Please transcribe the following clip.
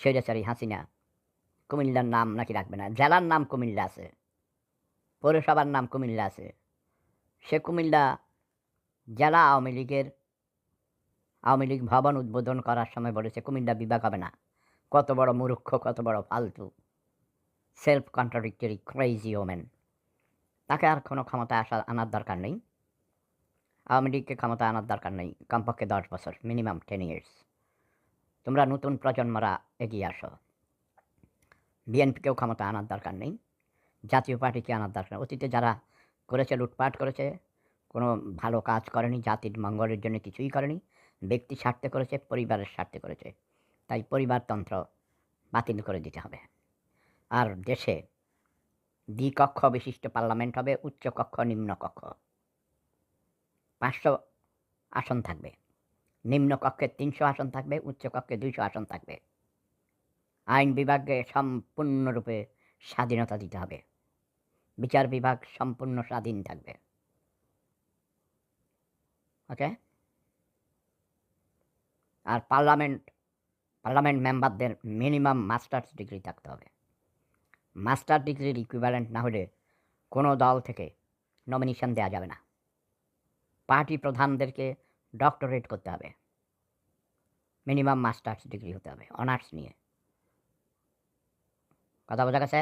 স্বৈরাচারী হাসিনা। কুমিল্লার নাম নাকি রাখবে না? জেলার নাম কুমিল্লা আছে। পৌরসভার নাম কুমিল্লা আছে। সে কুমিল্লা জেলা আওয়ামী লীগের আওয়ামী লীগ ভবন উদ্বোধন করার সময় বলেছে, কুমিল্লা বিভাগ হবে না। কত বড় মূর্খ, কত বড় ফালতু। সেলফ কন্ট্রাডিক্টরি ক্রেজি ওমেন তাকে আর কোনো ক্ষমতা আসা, আনার দরকার নেই। আওয়ামী লীগকে ক্ষমতা আনার দরকার নেই। কমপক্ষে দশ বছর মিনিমাম টেন ইয়ার্স তোমরা নতুন প্রজন্মরা এগিয়ে আসো। বিএনপিকেও ক্ষমতা আনার দরকার নেই। জাতীয় পার্টিকে আনার দরকার। অতীতে যারা করেছে, লুটপাট করেছে, কোনো ভালো কাজ করেনি, জাতির মঙ্গলের জন্য কিছুই করেনি, ব্যক্তি স্বার্থে করেছে, পরিবারের স্বার্থে করেছে। তাই পরিবারতন্ত্র বাতিল করে দিতে হবে। আর দেশে দ্বিকক্ষ বিশিষ্ট পার্লামেন্ট হবে উচ্চকক্ষ নিম্নকক্ষ পাঁচশো আসন থাকবে। নিম্নকক্ষে তিনশো আসন থাকবে উচ্চকক্ষে দুইশো আসন থাকবে। আইন বিভাগকে সম্পূর্ণরূপে স্বাধীনতা দিতে হবে। বিচার বিভাগ সম্পূর্ণ স্বাধীন থাকবে। ওকে? আর পার্লামেন্ট পার্লামেন্ট মেম্বারদের মিনিমাম মাস্টার্স ডিগ্রি থাকতে হবে। মাস্টার ডিগ্রির ইকুইভ্যালেন্ট না হলে কোনো দল থেকে নমিনেশন দেওয়া যাবে না। পার্টি প্রধানদেরকে ডক্টরেট করতে হবে। মিনিমাম মাস্টার্স ডিগ্রি হতে হবে অনার্স নিয়ে। কথা বোঝা গেছে